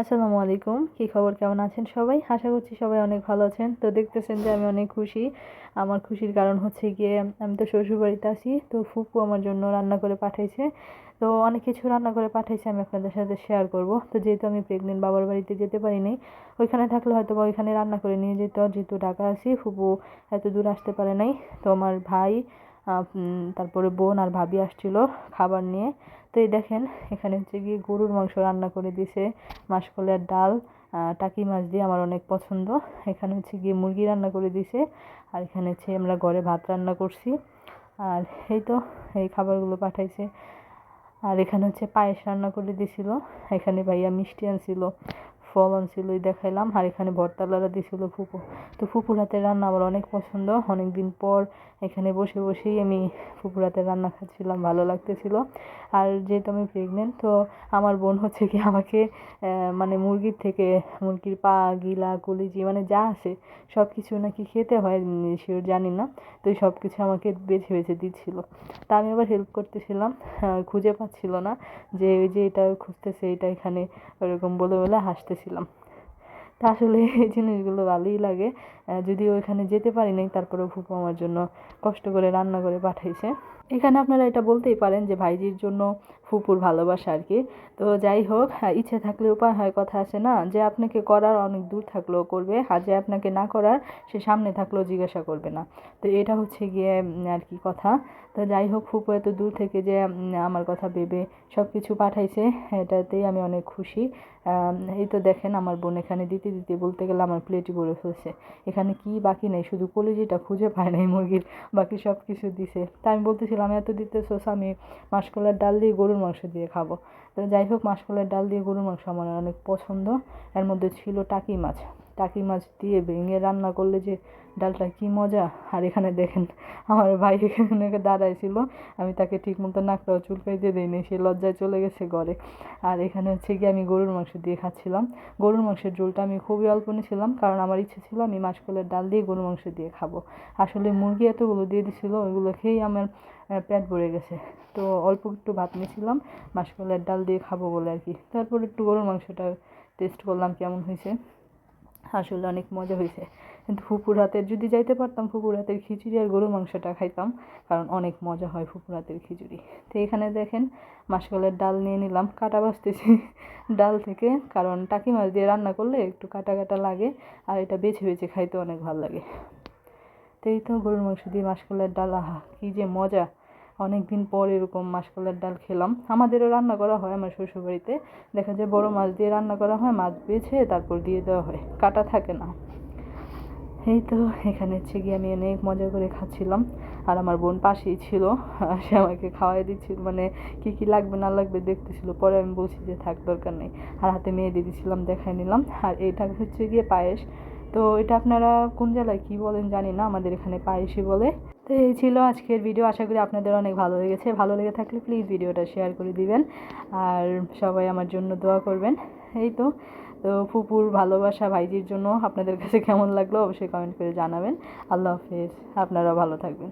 আসসালামু আলাইকুম। কী খবর? কেমন আছেন সবাই? আশা করছি সবাই অনেক ভালো আছেন। তো দেখতেছেন যে আমি অনেক খুশি। আমার খুশির কারণ হচ্ছে গিয়ে আমি তো শ্বশুরবাড়িতে আছি। তো ফুপু আমার জন্য রান্না করে পাঠাইছে। তো অনেক কিছু রান্না করে পাঠাইছে, আমি আপনাদের সাথে শেয়ার করব। তো যেহেতু আমি প্রেগনেন্ট বাবার বাড়িতে যেতে পারিনি ওইখানে থাকলে হয়তো বা ওইখানে রান্না করে নিয়ে যেত। যেহেতু ঢাকা আছি, ফুপু এত দূর আসতে পারে নাই। তো আমার ভাই তারপরে বোন আর ভাবি আসছিল খাবার নিয়ে। তো এই দেখেন, এখানে হচ্ছে গিয়ে গরুর মাংস রান্না করে দিছে। মাসকলাইয়ের ডাল টাকি মাছ দিয়ে আমার অনেক পছন্দ। এখানে হচ্ছে গিয়ে মুরগি রান্না করে দিয়েছে আর এখানে হচ্ছে আমরা ঘরে ভাত রান্না করছি। আর এই তো, এই খাবারগুলো পাঠাইছে। আর এখানে হচ্ছে পায়েস রান্না করে দিছিল। এখানে ভাইয়া মিষ্টি আনছিল। ফল আনছিল ওই দেখাইলাম, আর এখানে ভর্তালারা দিছিল ফুপু। তো ফুপুর হাতের রান্না আমার অনেক পছন্দ। অনেক দিন পর এখানে বসে বসেই আমি ফুপুর হাতের রান্না খাচ্ছিলাম, ভালো লাগতেছিল। আর যেহেতু আমি প্রেগনেন্ট তো আমার বোন হচ্ছে কি আমাকে মানে মুরগির থেকে মুরগির পা, গিলা, কলিজি মানে যা আছে সব কিছু নাকি খেতে হয় শিওর জানি না। তো সব কিছু আমাকে বেছে বেছে দিচ্ছিল। তা আমি আবার হেল্প করতেছিলাম খুঁজে পাচ্ছিল না যে, ওই যে এটা খুঁজতেছে, এটা এখানে ওরকম বলে বলে হাসতেছিলাম তা আসলে এই জিনিসগুলো ভালোই লাগে। যদিও ওইখানে যেতে পারি নাই, তারপরেও ফুপু আমার জন্য কষ্ট করে রান্না করে পাঠাইছে। এখানে আপনারা এটা বলতেই পারেন যে ভাইজির জন্য ফুপুর ভালোবাসা আর কি। তো যাই হোক ইচ্ছে থাকলে উপায় হয়, কথা আছে না। যে আপনাকে করার অনেক দূর থাকলেও করবে, আর যে আপনাকে না করার, সে সামনে থাকলেও জিজ্ঞাসা করবে না। তো এটা হচ্ছে গিয়ে আর কি কথা। তো যাই হোক, ফুপু এত দূর থেকে যে আমার কথা ভেবে সব কিছু পাঠাইছে, এটাতেই আমি অনেক খুশি। এই তো দেখেন, আমার বোন এখানে দিতে দিতে বলতে গেলে আমার প্লেটই ভরে ফেলছে। এখানে কি বাকি নেই? শুধু কলিজিটা খুঁজে পায় নাই মুরগির। বাকি সব কিছু দিছে। তা আমি বলতেছিলাম, এত দিতে দিতেছোস, আমি মাসকলার ডাল দিয়ে গরুর মাংস দিয়ে খাব। তো যাই হোক, মাসকলার ডাল দিয়ে গরুর মাংস আমার অনেক পছন্দ। এর মধ্যে ছিল টাকি মাছ। টাকি মাছ দিয়ে ভেঙে রান্না করলে যে ডালটা কি মজা? আর এখানে দেখেন, আমার ভাই এখানে দাঁড়ায় ছিল আমি তাকে ঠিক মতো নাকটাও চুলকাইতে দিইনি, সে লজ্জায় চলে গেছে ঘরে। আর এখানে হচ্ছে গিয়ে আমি গরুর মাংস দিয়ে খাচ্ছিলাম। গরুর মাংসের ঝোলটা আমি খুবই অল্প নিয়েছিলাম, কারণ আমার ইচ্ছে ছিল আমি মাসকলের ডাল দিয়ে গরুর মাংস দিয়ে খাব। আসলে মুরগি এতগুলো দিয়ে দিছিলো ওইগুলো খেয়েই আমার পেট ভরে গেছে। তো অল্প একটু ভাত নিয়েছিলাম, মাসকলের ডাল দিয়ে খাব বলে আর কি। তারপর একটু গরুর মাংসটা টেস্ট করলাম কেমন হয়েছে। আসলে অনেক মজা হয়েছে। কিন্তু ফুপুর হাতের যদি যাইতে পারতাম, ফুপুর হাতের খিচুড়ি আর গরুর মাংসটা খাইতাম, কারণ অনেক মজা হয় ফুপুর হাতের খিচুড়ি। তো এখানে দেখেন, মাসকলের ডাল নিয়ে নিলাম, কাটা বাছতেছি ডাল থেকে, কারণ টাকি মাছ দিয়ে রান্না করলে একটু কাটা কাটা লাগে, আর এটা বেছে বেছে খাইতে অনেক ভালো লাগে। তো এই তো গরুর মাংস দিয়ে মাসকলের ডাল, আহা, কী যে মজা! অনেক দিন পর এরকম মাসকলার ডাল খেলাম। আমাদেরও রান্না করা হয় আমার শ্বশুরবাড়িতে। দেখা যায় বড় মাছ দিয়ে রান্না করা হয়, মাছ বেছে তারপর দিয়ে দেওয়া হয়। কাটা থাকে না। এই তো, এখানে হচ্ছে গিয়ে আমি অনেক মজা করে খাচ্ছিলাম। আর আমার বোন পাশেই ছিল। সে আমাকে খাওয়াই দিচ্ছিল মানে কি কি লাগবে না লাগবে দেখতেছিল। পরে আমি বলছি যে থাক, দরকার নেই। আর হাতে মেয়ে দিয়ে দিয়েছিলাম দেখাই নিলাম। আর এটা হচ্ছে গিয়ে পায়েস। তো এটা আপনারা কোন জেলায় কী বলেন জানি না, আমাদের এখানে পায়েসি বলে। তো এই ছিল আজকের ভিডিও আশা করি আপনাদের অনেক ভালো লেগেছে। ভালো লেগে থাকলে প্লিজ ভিডিওটা শেয়ার করে দিবেন। আর সবাই আমার জন্য দোয়া করবেন। এই তো। তো ফুপুর ভালোবাসা ভাইজির জন্য আপনাদের কাছে কেমন লাগল অবশ্যই কমেন্ট করে জানাবেন। আল্লাহ হাফেজ। আপনারাও ভালো থাকবেন।